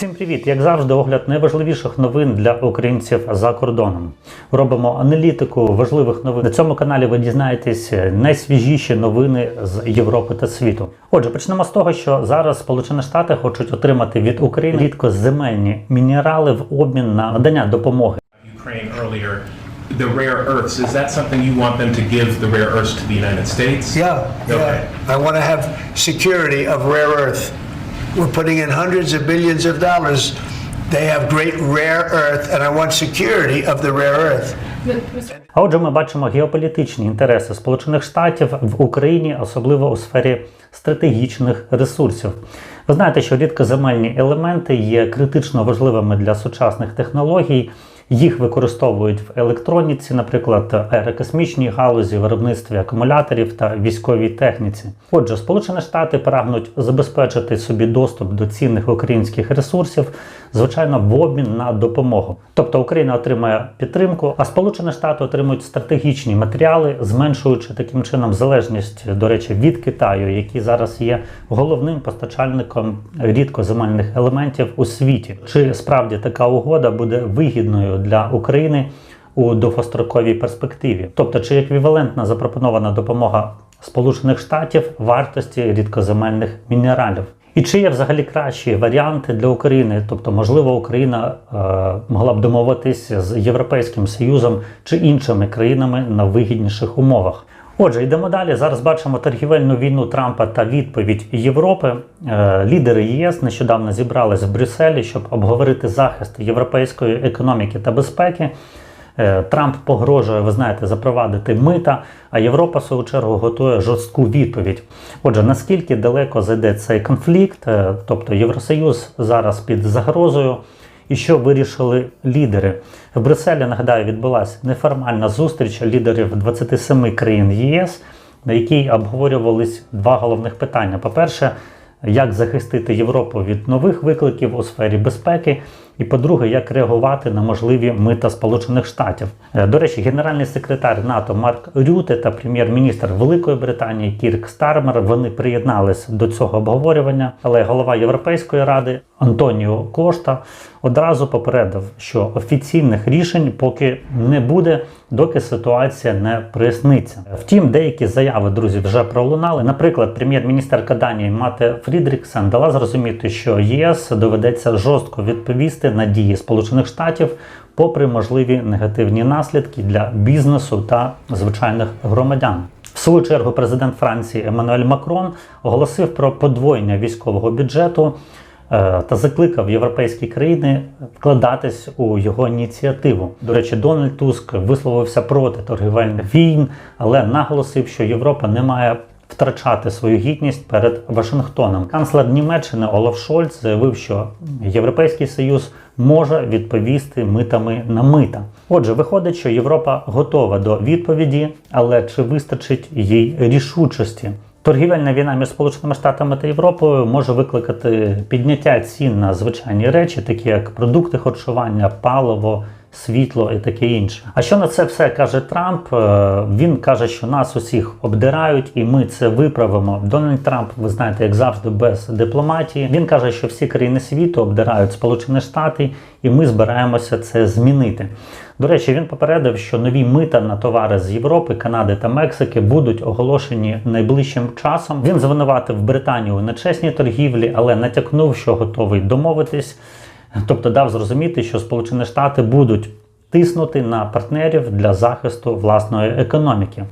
Всім привіт! Як завжди, огляд найважливіших новин для українців за кордоном. Робимо аналітику важливих новин. На цьому каналі ви дізнаєтесь найсвіжіші новини з Європи та світу. Отже, почнемо з того, що зараз Сполучені Штати хочуть отримати від України рідкоземельні мінерали в обмін на надання допомоги. The rare earths, is that something you want them to give the rare earths to the United States? Yeah, Okay. yeah. I want to have security of rare earth. We're putting in hundreds of billions of dollars. They have great rare earth, and I want security of the rare earth. А отже, ми бачимо геополітичні інтереси Сполучених Штатів в Україні, особливо у сфері стратегічних ресурсів. Ви знаєте, що рідкоземельні елементи є критично важливими для сучасних технологій. Їх використовують в електроніці, наприклад, аерокосмічній галузі, виробництві акумуляторів та військовій техніці. Отже, Сполучені Штати прагнуть забезпечити собі доступ до цінних українських ресурсів, звичайно, в обмін на допомогу. Тобто Україна отримає підтримку, а Сполучені Штати отримують стратегічні матеріали, зменшуючи таким чином залежність, до речі, від Китаю, який зараз є головним постачальником рідкоземельних елементів у світі. Чи справді така угода буде вигідною для України у довгостроковій перспективі? Тобто, чи еквівалентна запропонована допомога Сполучених Штатів вартості рідкоземельних мінералів? І чи є взагалі кращі варіанти для України? Тобто, можливо, Україна е, могла б домовитись з Європейським Союзом чи іншими країнами на вигідніших умовах. Отже, йдемо далі. Зараз бачимо торгівельну війну Трампа та відповідь Європи. Е, Лідери ЄС нещодавно зібрались в Брюсселі, щоб обговорити захист європейської економіки та безпеки. Е, Трамп погрожує, ви знаєте, запровадити мита, а Європа, в свою чергу, готує жорстку відповідь. Отже, наскільки далеко зайде цей конфлікт, Е, тобто Євросоюз зараз під загрозою, і що вирішили лідери? В Брюсселі, нагадаю, відбулася неформальна зустріч лідерів 27 країн ЄС, на якій обговорювались два головних питання. По-перше, як захистити Європу від нових викликів у сфері безпеки, і по-друге, як реагувати на можливі мита Сполучених Штатів. Е, До речі, генеральний секретар НАТО Марк Рюте та прем'єр-міністр Великої Британії Кірк Стармер вони приєднались до цього обговорювання, але голова Європейської ради Антоніо Кошта одразу попередив, що офіційних рішень поки не буде, доки ситуація не проясниться. Втім, деякі заяви друзі вже пролунали. Наприклад, прем'єр-міністерка Данії Мате Фрідріксен дала зрозуміти, що ЄС доведеться жорстко відповісти на дії Сполучених Штатів, попри можливі негативні наслідки для бізнесу та звичайних громадян. В свою чергу президент Франції Еммануель Макрон оголосив про подвоєння військового бюджету та закликав європейські країни вкладатись у його ініціативу. До речі, Дональд Туск висловився проти торгівельних війн, але наголосив, що Європа не має втрачати свою гідність перед Вашингтоном. Канцлер Німеччини Олаф Шольц заявив, що Європейський Союз може відповісти митами на мита. Отже, виходить, що Європа готова до відповіді, але чи вистачить їй рішучості? Торгівельна війна між Сполученими Штатами та Європою може викликати підняття цін на звичайні речі, такі як продукти харчування, паливо, світло і таке інше. А що на це все каже Трамп? Е, Він каже, що нас усіх обдирають, і ми це виправимо. Дональд Трамп, ви знаєте, як завжди, без дипломатії. Він каже, що всі країни світу обдирають Сполучені Штати, і ми збираємося це змінити. До речі, він попередив, що нові мита на товари з Європи, Канади та Мексики будуть оголошені найближчим часом. Він звинуватив Британію у нечесній торгівлі, але натякнув, що готовий домовитись. Тобто дав зрозуміти, що Сполучені Штати будуть тиснути на партнерів для захисту власної економіки.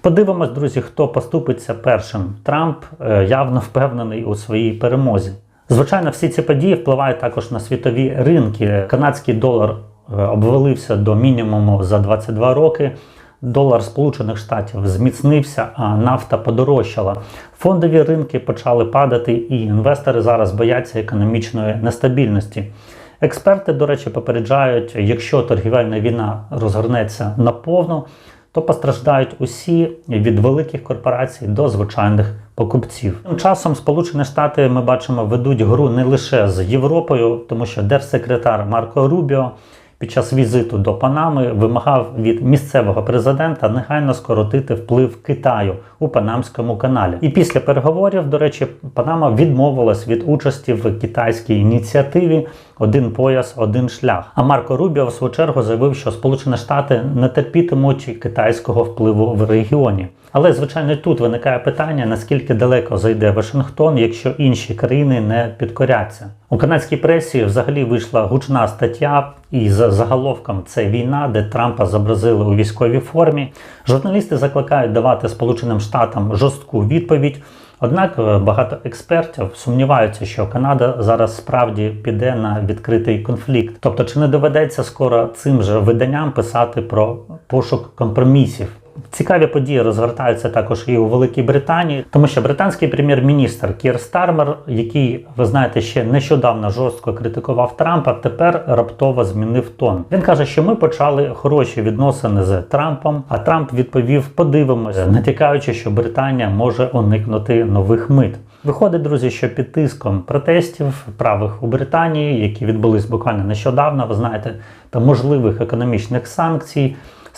Подивимось, друзі, хто поступиться першим. Трамп е, явно впевнений у своїй перемозі. Звичайно, всі ці події впливають також на світові ринки. Канадський долар е, обвалився до мінімуму за 22 роки. Долар Сполучених Штатів зміцнився, а нафта подорожчала. Фондові ринки почали падати, і інвестори зараз бояться економічної нестабільності. Експерти, до речі, попереджають, якщо торгівельна війна розгорнеться наповну, то постраждають усі від великих корпорацій до звичайних покупців. Тим часом Сполучені Штати ми бачимо ведуть гру не лише з Європою, тому що держсекретар Марко Рубіо під час візиту до Панами вимагав від місцевого президента негайно скоротити вплив Китаю у Панамському каналі. І після переговорів, до речі, Панама відмовилась від участі в китайській ініціативі Один пояс, один шлях. А Марко Рубіо в свою чергу заявив, що Сполучені Штати не терпітимуть китайського впливу в регіоні. Але звичайно тут виникає питання, наскільки далеко зайде Вашингтон, якщо інші країни не підкоряться. У канадській пресі взагалі вийшла гучна стаття із заголовком Це війна, де Трампа зобразили у військовій формі. Журналісти закликають давати Сполученим Штатам жорстку відповідь. Однак е, багато експертів сумніваються, що Канада зараз справді піде на відкритий конфлікт. Тобто, чи не доведеться скоро цим же виданням писати про пошук компромісів? Цікаві події розгортаються також і у Великій Британії, тому що британський прем'єр-міністр Кір Стармер, який ви знаєте, ще нещодавно жорстко критикував Трампа, тепер раптово змінив тон. Він каже, що ми почали хороші відносини з Трампом, а Трамп відповів: подивимося, натякаючи, що Британія може уникнути нових мит. Виходить, друзі, що під тиском протестів правих у Британії, які відбулись буквально нещодавно, ви знаєте, та можливих економічних санкцій.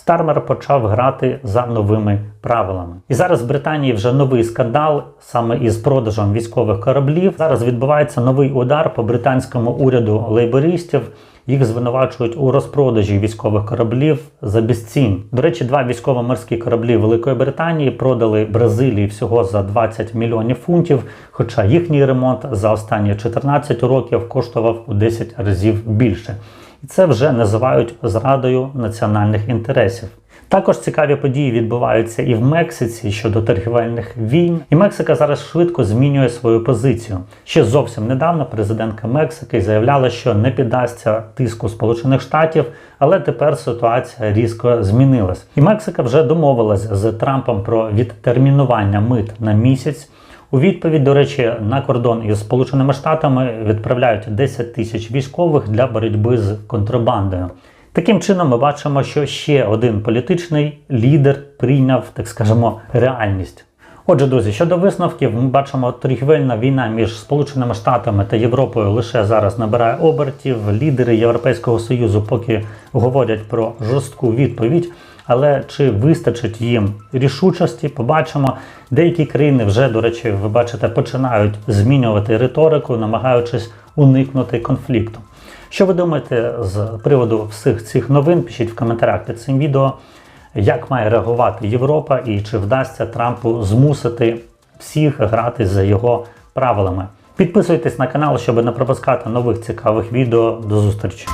Стармер почав грати за новими правилами. І зараз в Британії вже новий скандал саме із продажем військових кораблів. Зараз відбувається новий удар по британському уряду лейбористів. Їх звинувачують у розпродажі військових кораблів за безцінь. До речі, два військово-морські кораблі Великої Британії продали Бразилії всього за 20 мільйонів фунтів. Хоча їхній ремонт за останні 14 років коштував у 10 разів більше. І це вже називають зрадою національних інтересів. Також цікаві події відбуваються і в Мексиці щодо торгівельних війн. І Мексика зараз швидко змінює свою позицію. Ще зовсім недавно президентка Мексики заявляла, що не піддасться тиску Сполучених Штатів, але тепер ситуація різко змінилась. І Мексика вже домовилась з Трампом про відтермінування мит на місяць. У відповідь, до речі, на кордон із Сполученими Штатами відправляють 10 тисяч військових для боротьби з контрабандою. Таким чином, ми бачимо, що ще один політичний лідер прийняв, так скажемо, реальність. Отже, друзі, щодо висновків, ми бачимо, торгівельна війна між Сполученими Штатами та Європою лише зараз набирає обертів. Лідери Європейського союзу поки говорять про жорстку відповідь. Але чи вистачить їм рішучості? Побачимо. Деякі країни вже, до речі, ви бачите, починають змінювати риторику, намагаючись уникнути конфлікту. Що ви думаєте з приводу всіх цих новин? Пишіть в коментарях під цим відео, як має реагувати Європа і чи вдасться Трампу змусити всіх грати за його правилами. Підписуйтесь на канал, щоб не пропускати нових цікавих відео. До зустрічі!